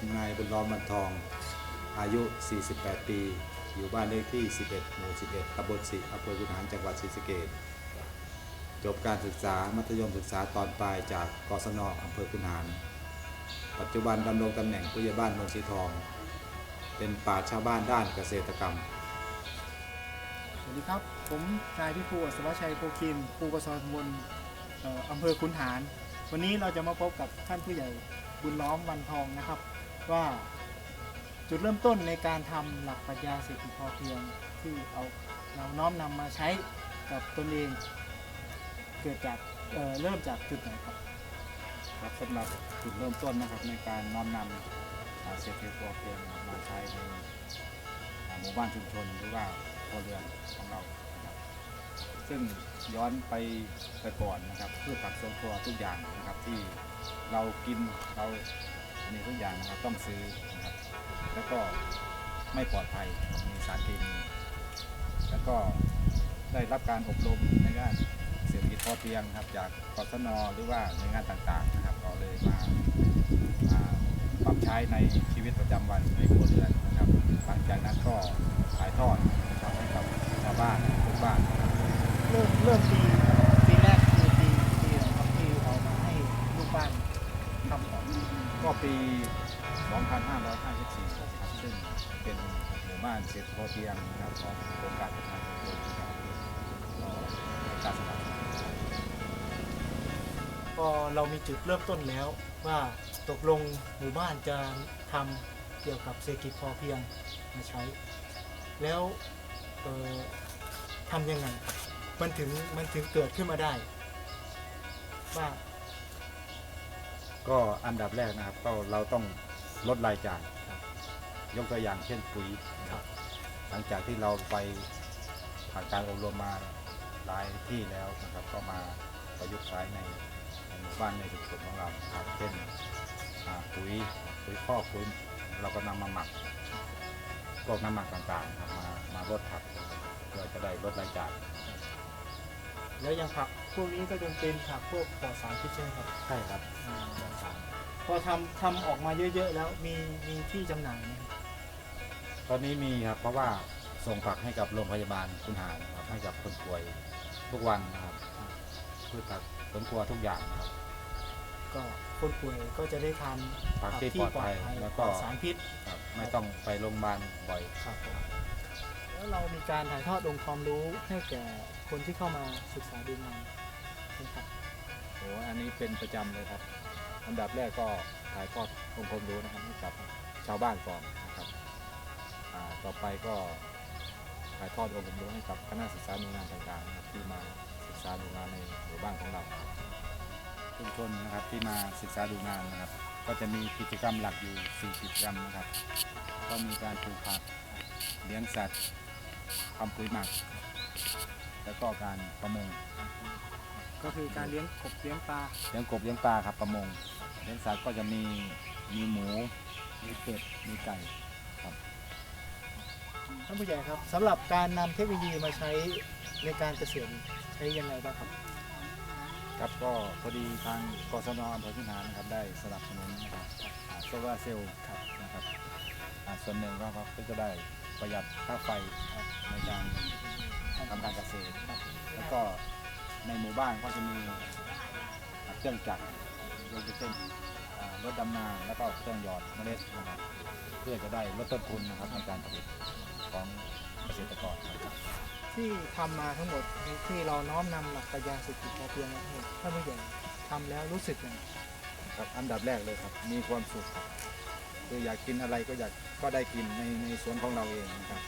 ผมนายบุญล้อมมันทอง อายุ 48 ปี อยู่บ้านเลขที่ 11 หมู่ 11 ตำบลสิอำเภอกุนหารจังหวัดศรีสะเกษจบการศึกษามัธยมศึกษาตอนปลายจากกศนอำเภอกุนหาร ปัจจุบันดำรงตำแหน่งผู้ใหญ่บ้านเมืองสีทอง เป็นป่าชาวบ้านด้านเกษตรกรรม สวัสดีครับ ผมนายพิภูอัศวชัยโพคินครูกศนบลเอ่อำเภอคุนหาร วันนี้เราจะมาพบกับท่านผู้ใหญ่บุญล้อมวันทองนะครับ ว่าจุดเริ่มต้นในการทำหลักปรัชญาเศรษฐกิจพอเพียงที่เอาเราน้อมนำมาใช้กับตนเองเกิดจากเเริ่มจากจุดไหนครับครับสำหรับจุดเริ่มต้นนะครับในการน้อมนำอ่าเศรษฐกิจพอเพียงมาใช้ในหมู่บ้านชุมชนหรือว่าครัวเรือนของเรานะครับซึ่งย้อนไปแต่ก่อนนะครับพืชผักสวนครัวทุกอย่างนะครับที่เรากินเรา อันนี้ทุกอย่างนะครับต้องซื้อนะครับแล้วก็ไม่ปลอดภัยมีสารเคมีแล้วก็ได้รับการอบรมในด้านเศรษฐกิจพอเพียงครับ จากกศนหรือว่าหน่วยงานต่างๆนะครับก็เลยมาอ่าปรับใช้ในชีวิตประจำวันในครัวเรือนนะครับหลังจากนั้นก็ถ่ายทอดนะครับให้กับชาวบ้านทุกบ้านเริ่มเริ่มปีปีแรกคือปีปีอะไรครับที่เอามาให้ลูกบ้านทำก่อน ก็ ปี 2554ครับซึ่งเป็นหมู่บ้านเศรษฐกิจพอเพียงนะครับของโครงการพัฒนาชนนะครับก็ในการสนับสนุนพอเรามีจุดเริ่มต้นแล้วว่าตกลงหมู่บ้านจะทำเกี่ยวกับเศรษฐกิจพอเพียงมาใช้ แล้วเอ่อทำยังไงมันถึงมันถึงเกิดขึ้นมาได้ ว่า ก็อันดับแรกนะครับก็เราต้องลดรายจ่ายครับยกตัวอย่างเช่นปุ๋ยนะครับ หลังจากที่เราไปผ่านการอบรมมาหลายที่แล้วนะครับ ก็มาประยุกต์ใช้ในในหมู่บ้านในชุมชนของเรานะครับเช่นอ่าปุ๋ยปุ๋ยคอกปุ๋ยเราก็นำมาหมักพวกน้ำหมักต่างๆนะครับมามาลดผักเพื่อจะได้ลดรายจ่าย แล้วอย่างผักพวกนี้ก็จะเป็นผักพวกปลอดสารพิษใช่ไหมครับใช่ครับอ่าปลอดสารพอทำทำออกมาเยอะๆแล้วมีมีที่จำหน่ายไหมครับตอนนี้มีครับเพราะว่าส่งผักให้กับโรงพยาบาลคุณหารนะครับให้กับคนป่วยทุกวันนะครับพืชผักสวนครัวทุกอย่างนะครับ ก็คนป่วยก็จะได้ทานผักที่ปลอดภัยแล้วปลก็อดสารพิษครับไม่ต้องไปโรงพยาบาลบ่อย ครับผม แล้วเรามีการถ่ายทอดองค์ความรู้ให้แก่คนที่เข้ามาศึกษาดูงานนะครับโอ้อันนี้เป็นประจำเลยครับ อันดับแรกก็ถ่ายทอดองค์ความรู้นะครับให้กับชาวบ้านก่อนนะครับอ่าต่อไปก็ถ่ายทอดองค์ความรู้ให้กับคณะศึกษาหน่วยงานต่างๆนะครับที่มาศึกษาดูงานในหมู่บ้านของเราชุมชนนะครับที่มาศึกษาดูงานนะครับ ก็จะมีกิจกรรมหลักอยู่ 4 กิจกรรมนะครับ ก็มีการปลูกผักเลี้ยงสัตว์ ทำปุ๋ยหมัก แล้วก็การประมงก็คือการเลี้ยงกบเลี้ยงปลาเลี้ยงกบเลี้ยงปลาครับประมงเลี้ยงสัตว์ก็จะมีมีหมู มีเป็ดมีไก่ท่านผู้ใหญ่ครับสำหรับการนำเทคโนโลยีมาใช้ในการเกษตรใช้ยังไงบ้างครับ ครับก็พอดีทางกศนอำเภอพิณานะครับได้สนับสนุนนะครับอ่าโซลาร์เซลล์ครับนะครับอ่าส่วนหนึ่งก็ครับก็จะได้ ประหยัดค่าไฟครับในการทำการเกษตรครับแล้วก็ในหมู่บ้านก็จะมีเครื่องจักรยกเช่นรถดำนาแล้วก็เครื่องหยอดเมล็ดนะครับเพื่อจะได้ลดต้นทุนนะครับในการผลิตของเกษตรกรนะครับที่ทำมาทั้งหมดที่เราน้อมนำหลักปรัชญาเศรษฐกิจพอเพียงมาทั้งหมดท่านผู้ใหญ่ทำแล้วรู้สึกยังไงครับอันดับแรกเลยครับ มีความสุขครับ คืออยากกินอะไรก็อยากก็ได้กินในในสวนของเราเองนะครับ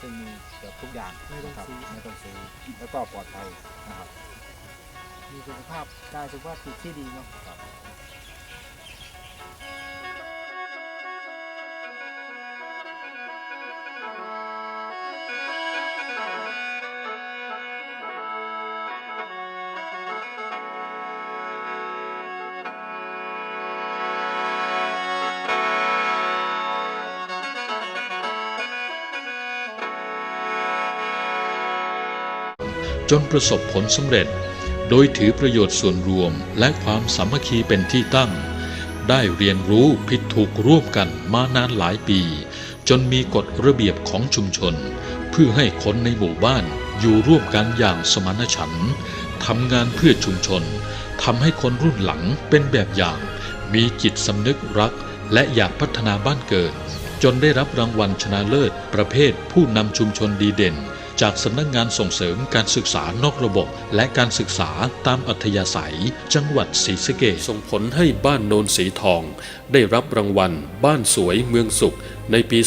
ซึ่งมีเกือบทุกอย่างไม่ต้องนะครับซื้อไม่ต้องซื้อแล้วก็ปลอดภัยนะครับ มีสุขภาพกายสุขภาพจิตที่ดีเนาะ จนประสบผลสำเร็จ โดยถือประโยชน์ส่วนรวมและความสามัคคีเป็นที่ตั้ง ได้เรียนรู้ผิดถูกร่วมกันมานานหลายปี จนมีกฎระเบียบของชุมชน เพื่อให้คนในหมู่บ้านอยู่ร่วมกันอย่างสมานฉันท์ทำงานเพื่อชุมชนทำให้คนรุ่นหลังเป็นแบบอย่าง มีจิตสำนึกรัก และอยากพัฒนาบ้านเกิด จนได้รับรางวัลชนะเลิศประเภทผู้นำชุมชนดีเด่น จากสำนักงานส่งเสริมการศึกษานอกระบบ และการศึกษาตามอัธยาศัย จังหวัดศรีสะเกษส่งผลให้บ้านโนนสีทอง ได้รับรางวัล บ้านสวยเมืองสุข ในปี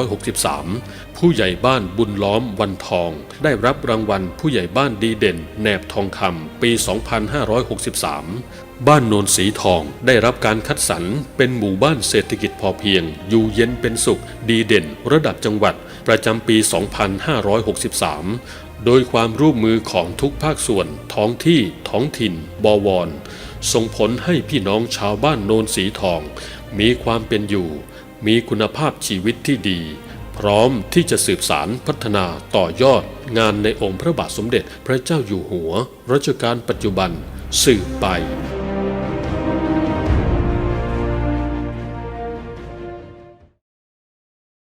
2563 ผู้ใหญ่บ้านบุญล้อมวันทอง ได้รับรางวัลผู้ใหญ่บ้านดีเด่น แหนบทองคำปี 2563 บ้านโนนสีทองได้รับการคัดสรรเป็นหมู่บ้านเศรษฐกิจพอเพียง อยู่เย็นเป็นสุข ดีเด่น ระดับจังหวัด ประจำปี 2563โดยความร่วมมือของทุกภาคส่วน ท้องที่ ท้องถิ่น บวร ส่งผลให้พี่น้องชาวบ้านโนนสีทอง มีความเป็นอยู่ มีคุณภาพชีวิตที่ดี พร้อมที่จะสืบสารพัฒนาต่อยอด งานในองค์พระบาทสมเด็จพระเจ้าอยู่หัวรัชกาลปัจจุบันสืบไป